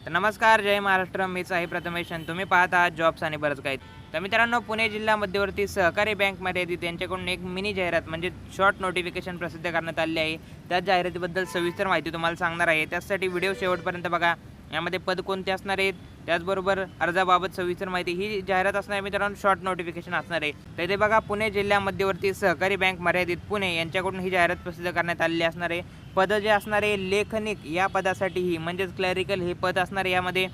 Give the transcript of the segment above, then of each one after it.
तर नमस्कार जय महाराष्ट्र. मीच आहे प्रथमेशन तुम्ही पाहत आहात जॉब्स आणि बरंच काही. तर मित्रांनो पुणे जिल्हा मध्यवर्ती सहकारी बँक मर्यादित यांच्याकडून एक मिनी जाहिरात म्हणजे शॉर्ट नोटिफिकेशन प्रसिद्ध करण्यात आली आहे. त्या जाहिरातीबद्दल सविस्तर माहिती तुम्हाला सांगणार आहे. त्यासाठी व्हिडिओ शेवटपर्यंत बघा. यामध्ये पद कोणते असणार आहेत? त्याचबरोबर अर्जाबाबत सविस्तर माहिती. ही जाहिरात असणार आहे मित्रांनो शॉर्ट नोटिफिकेशन असणार आहे. तर ते बघा पुणे जिल्हा मध्यवर्ती सहकारी बँक मर्यादित पुणे यांच्याकडून ही जाहिरात प्रसिद्ध करण्यात आलेली असणार आहे. पद जे असणारे लेखनिक या पदासाठीही म्हणजेच क्लॅरिकल हे पद असणार यामध्ये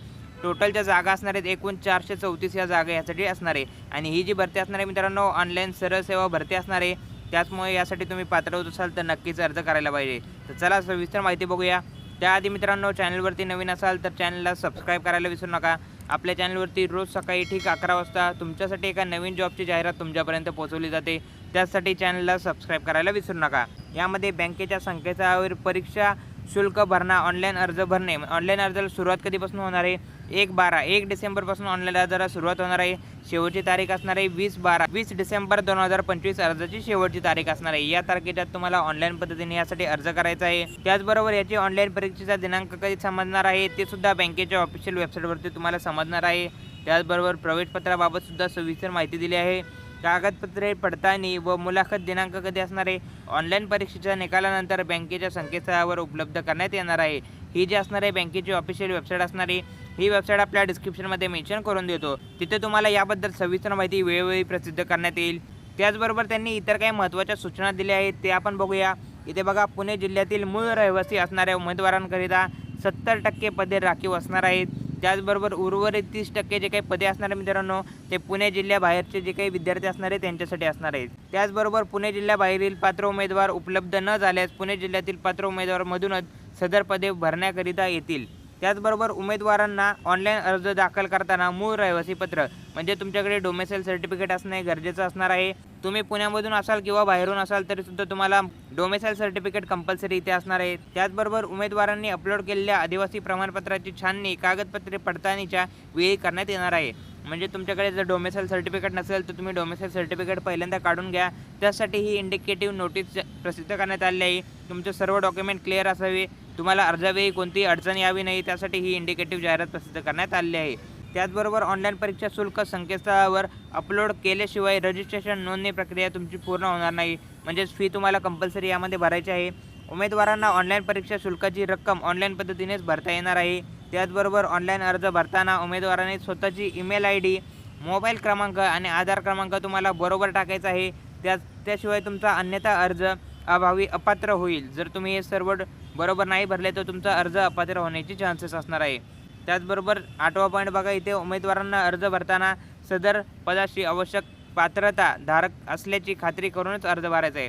टोटलच्या जागा असणार आहेत एकूण चारशे चौतीस या जागा यासाठी असणार. आहे आणि ही जी भरती असणार आहे मित्रांनो ऑनलाईन सरळ सेवा भरती असणार आहे. त्याचमुळे यासाठी तुम्ही पात्र होत असाल तर नक्कीच अर्ज करायला पाहिजे. तर चला सविस्तर माहिती बघूया. त्याआधी मित्रांनो चॅनलवरती नवीन असाल तर चॅनलला सबस्क्राईब करायला विसरू नका. आपल्या चॅनलवरती रोज सकाळी ठीक अकरा वाजता तुमच्यासाठी एका नवीन जॉबची जाहिरात तुमच्यापर्यंत पोहोचवली जाते. त्यासाठी चॅनलला सबस्क्राईब करायला विसरू नका. यामध्ये बँकेच्या संकेतस्थळावर परीक्षा शुल्क भरणा ऑनलाईन अर्ज भरणे. ऑनलाईन अर्जाला सुरुवात कधीपासून होणार आहे? एक बारा. एक डिसेंबरपासून ऑनलाईन अर्जाला सुरुवात होणार आहे. शेवटची तारीख असणार आहे वीस बारा. वीस डिसेंबर दोन हजार पंचवीस अर्जाची शेवटची तारीख असणार आहे. या तारखेच्या तुम्हाला ऑनलाईन पद्धतीने यासाठी अर्ज करायचा आहे. त्याचबरोबर याची ऑनलाईन परीक्षेचा दिनांक कधी समजणार आहे ते सुद्धा बँकेच्या ऑफिशियल वेबसाईटवरती तुम्हाला समजणार आहे. त्याचबरोबर प्रवेशपत्राबाबत सुद्धा सविस्तर माहिती दिली आहे. कागदपत्रे पडताळणी व मुलाखत दिनांक कधी असणार आहे? ऑनलाईन परीक्षेच्या निकालानंतर बँकेच्या संकेतस्थळावर उपलब्ध करण्यात येणार आहे. ही जी असणार आहे बँकेची ऑफिशियल वेबसाईट असणार आहे. ही वेबसाईट आपल्या डिस्क्रिप्शनमध्ये मेन्शन करून देतो. तिथे तुम्हाला याबद्दल सविस्तर माहिती वेळोवेळी प्रसिद्ध करण्यात येईल. त्याचबरोबर त्यांनी इतर काही महत्त्वाच्या सूचना दिल्या आहेत ते आपण बघूया. इथे बघा पुणे जिल्ह्यातील मूळ रहिवासी असणाऱ्या उमेदवारांकरिता सत्तर टक्के पदे राखीव असणार आहेत. त्याचबरोबर उर्वरित तीस टक्के जे काही पदे असणार आहे मित्रांनो ते पुणे जिल्ह्याबाहेरचे जे काही विद्यार्थी असणार आहेत त्यांच्यासाठी असणार आहेत. त्याचबरोबर पुणे जिल्ह्याबाहेरील पात्र उमेदवार उपलब्ध न झाल्यास पुणे जिल्ह्यातील पात्र उमेदवारमधूनच सदर पदे भरण्याकरिता येतील. त्याचबरोबर उमेदवारांना ऑनलाईन अर्ज दाखल करताना मूळ रहिवासी पत्र म्हणजे तुमच्याकडे डोमेसाईल सर्टिफिकेट असणे गरजेचं असणार आहे. तुम्ही पुण्यामधून असाल किंवा बाहेरून असाल तरी सुद्धा तुम्हाला डोमेसाईल सर्टिफिकेट कंपल्सरी इथे असणार आहे. त्याचबरोबर उमेदवारांनी अपलोड केलेल्या आदिवासी प्रमाणपत्राची छाननी कागदपत्रे पडताळणीच्या वेळी करण्यात येणार आहे. म्हणजे तुमच्याकडे जर डोमेसाईल सर्टिफिकेट नसेल तर तुम्ही डोमेसाईल सर्टिफिकेट पहिल्यांदा काढून घ्या. त्यासाठी ही इंडिकेटिव्ह नोटीस प्रसिद्ध करण्यात आली आहे. तुमचे सर्व डॉक्युमेंट क्लिअर असावे. तुम्हाला अर्जावेळी कोणतीही अडचण यावी नाही त्यासाठी ही इंडिकेटिव्ह जाहिरात प्रसिद्ध करण्यात आली आहे. त्याचबरोबर ऑनलाईन परीक्षा शुल्क संकेतस्थळावर अपलोड केल्याशिवाय रजिस्ट्रेशन नोंदणी प्रक्रिया तुमची पूर्ण होणार नाही. म्हणजेच फी तुम्हाला कंपल्सरी यामध्ये भरायची आहे. उमेदवारांना ऑनलाईन परीक्षा शुल्काची रक्कम ऑनलाईन पद्धतीनेच भरता येणार आहे. त्याचबरोबर ऑनलाईन अर्ज भरताना उमेदवाराने स्वतःची ईमेल आय डी मोबाईल क्रमांक आणि आधार क्रमांक तुम्हाला बरोबर टाकायचा आहे. त्या त्याशिवाय तुमचा अन्यथा अर्ज अभावी अपात्र होईल. जर तुम्ही हे सर्व बरोबर नाही भरले तर तुमचा अर्ज अपात्र होण्याचे चान्सेस असणार आहे. त्याचबरोबर आठवा पॉईंट बघा इथे उमेदवारांना अर्ज भरताना सदर पदाशी आवश्यक पात्रता धारक असल्याची खात्री करूनच अर्ज भरायचा आहे.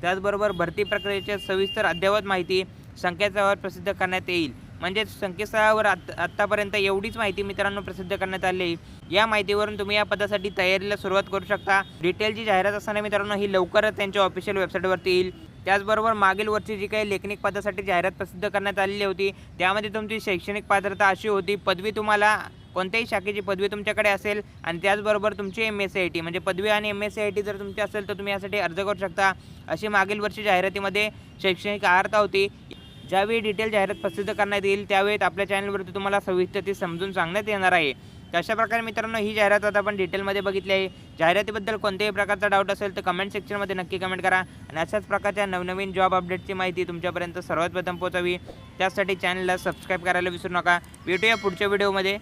त्याचबरोबर भरती प्रक्रियेचे सविस्तर अद्ययावत माहिती संकेतस्थळावर प्रसिद्ध करण्यात येईल. म्हणजेच संकेतस्थळावर आत आत्तापर्यंत एवढीच माहिती मित्रांनो प्रसिद्ध करण्यात आली आहे. या माहितीवरून तुम्ही या पदासाठी तयारीला सुरुवात करू शकता. डिटेलची जाहिरात असताना मित्रांनो ही लवकरच त्यांच्या ऑफिशियल वेबसाईटवरती येईल. त्याचबरोबर मागील वर्षी जी काही लेखनिक पदासाठी जाहिरात प्रसिद्ध करण्यात आलेली होती त्यामध्ये तुमची शैक्षणिक पात्रता अशी होती पदवी तुम्हाला कोणत्याही शाखेची पदवी तुमच्याकडे असेल आणि त्याचबरोबर तुमची M S C I T म्हणजे पदवी आणि M S C I T जर तुमची असेल तर तुम्ही यासाठी अर्ज करू शकता. अशी मागील वर्षी जाहिरातीमध्ये शैक्षणिक अर्हता होती. ज्यावेळी डिटेल जाहिरात प्रसिद्ध करण्यात येईल त्यावेळी आपल्या चॅनलवरती तुम्हाला सविस्तर ती समजून सांगण्यात येणार आहे. तर अशा प्रकारे मित्रांनो ही जाहिरात आता आपण डिटेलमध्ये बघितली आहे. जाहिरातीबद्दल कोणत्याही प्रकारचा डाऊट असेल तर कमेंट सेक्शनमध्ये नक्की कमेंट करा. आणि अशाच प्रकारच्या नवनवीन जॉब अपडेटची माहिती तुमच्यापर्यंत सर्वात प्रथम पोहोचावी. त्यासाठी चॅनलला सबस्क्राईब करायला विसरू नका. भेटूया पुढच्या व्हिडिओमध्ये